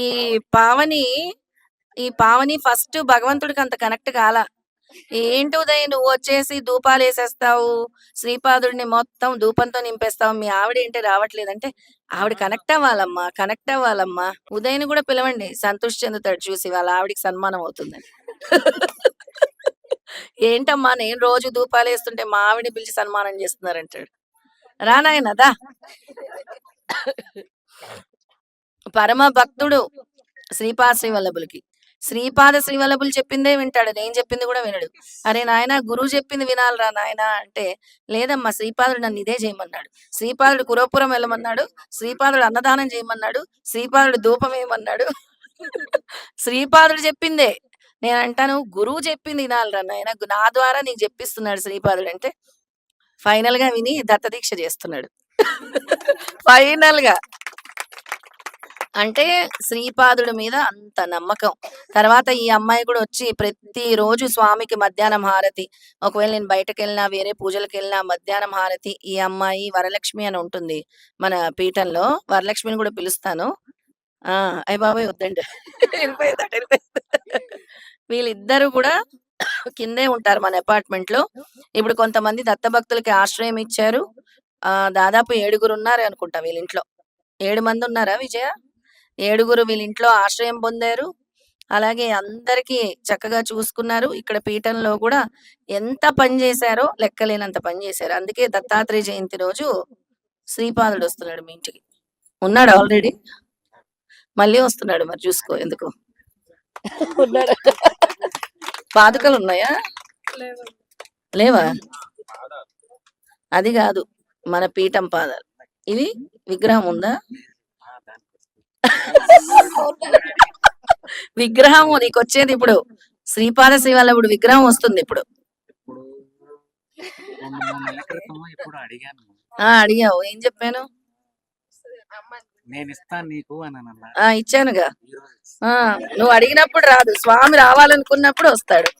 ఈ పావని ఈ పావని ఫస్ట్ భగవంతుడికి అంత కనెక్ట్ కాల. ఏంటి ఉదయ్ నువ్వు వచ్చేసి ధూపాలు వేసేస్తావు శ్రీపాదుడిని మొత్తం ధూపంతో నింపేస్తావు మీ ఆవిడ ఏంటి రావట్లేదంటే ఆవిడ కనెక్ట్ అవ్వాలమ్మా కనెక్ట్ అవ్వాలమ్మా. ఉదయ్ని కూడా పిలవండి సంతోష్ చెందుతాడు చూసి వాళ్ళ ఆవిడికి సన్మానం అవుతుందని. ఏంటమ్మా నేను రోజు ధూపాలు వేస్తుంటే మా ఆవిడని పిలిచి సన్మానం చేస్తున్నారంటాడు. రానాయనదా పరమ భక్తుడు శ్రీపాద శ్రీవల్లభులకి. శ్రీపాద శ్రీవల్లభులు చెప్పిందే వింటాడు. నేను చెప్పింది కూడా వినడు. అరే నాయన గురువు చెప్పింది వినాలిరా నాయన అంటే లేదమ్మా శ్రీపాదుడు నన్ను ఇదే చేయమన్నాడు. శ్రీపాదుడు కురపురం వెళ్ళమన్నాడు. శ్రీపాదుడు అన్నదానం చేయమన్నాడు. శ్రీపాదుడు ధూపం వేయమన్నాడు శ్రీపాదుడు చెప్పిందే. నేను అంటాను గురువు చెప్పింది వినాలిరా నాయన. నా ద్వారా నీకు చెప్పిస్తున్నాడు శ్రీపాదుడు అంటే ఫైనల్గా విని దత్తదీక్ష చేస్తున్నాడు. ఫైనల్గా అంటే శ్రీపాదుడి మీద అంత నమ్మకం. తర్వాత ఈ అమ్మాయి కూడా వచ్చి ప్రతి రోజు స్వామికి మధ్యాహ్నం హారతి. ఒకవేళ నేను బయటకు వెళ్ళినా వేరే పూజలకు వెళ్ళినా మధ్యాహ్నం హారతి ఈ అమ్మాయి వరలక్ష్మి అని ఉంటుంది మన పీఠంలో. వరలక్ష్మిని కూడా పిలుస్తాను. ఆ అయ్య బాబాయ్ వద్దండి. వెళ్ళిపోయిందట, వీళ్ళిద్దరూ కూడా కిందే ఉంటారు మన అపార్ట్మెంట్లో ఇప్పుడు కొంతమంది దత్తభక్తులకి ఆశ్రయం ఇచ్చారు. ఆ దాదాపు ఏడుగురు ఉన్నారు అనుకుంటా వీళ్ళ ఇంట్లో ఏడు మంది ఉన్నారా విజయ? ఏడుగురు వీళ్ళ ఇంట్లో ఆశ్రయం పొందారు. అలాగే అందరికీ చక్కగా చూసుకున్నారు. ఇక్కడ పీఠంలో కూడా ఎంత పని చేశారో లెక్కలేనంత పని చేశారు. అందుకే దత్తాత్రేయ జయంతి రోజు శ్రీపాదుడు వస్తున్నాడు మీ ఇంటికి. ఉన్నాడు ఆల్రెడీ? మళ్ళీ వస్తున్నాడు మరి చూసుకో ఎందుకు. పాదుకలు ఉన్నాయా? లేవా? అది కాదు. మన పీఠం పాదాలు. ఇవి విగ్రహం ఉందా? విగ్రహం నీకు వచ్చేది ఇప్పుడు. శ్రీపాద శ్రీవల్లభుడు విగ్రహం వస్తుంది ఇప్పుడు. ఇప్పుడు ఇప్పుడు అడిగావు. ఏం చెప్పాను? నేను ఇస్తాను నీకు అని ఇచ్చానుగా. నువ్వు అడిగినప్పుడు రాదు. స్వామి రావాలనుకున్నప్పుడు వస్తాడు.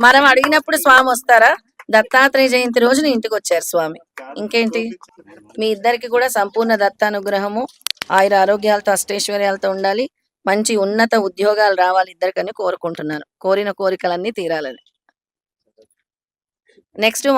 మనం అడిగినప్పుడు స్వామి వస్తారా? దత్తాత్రేయ జయంతి రోజు నీ ఇంటికి వచ్చారు స్వామి. ఇంకేంటి? మీ ఇద్దరికి కూడా సంపూర్ణ దత్తానుగ్రహము. ఆయుర ఆరోగ్యాలతో అష్టైశ్వర్యాలతో ఉండాలి. మంచి ఉన్నత ఉద్యోగాలు రావాలి ఇద్దరికని కోరుకుంటున్నాను. కోరిన కోరికలన్నీ తీరాలని. నెక్స్ట్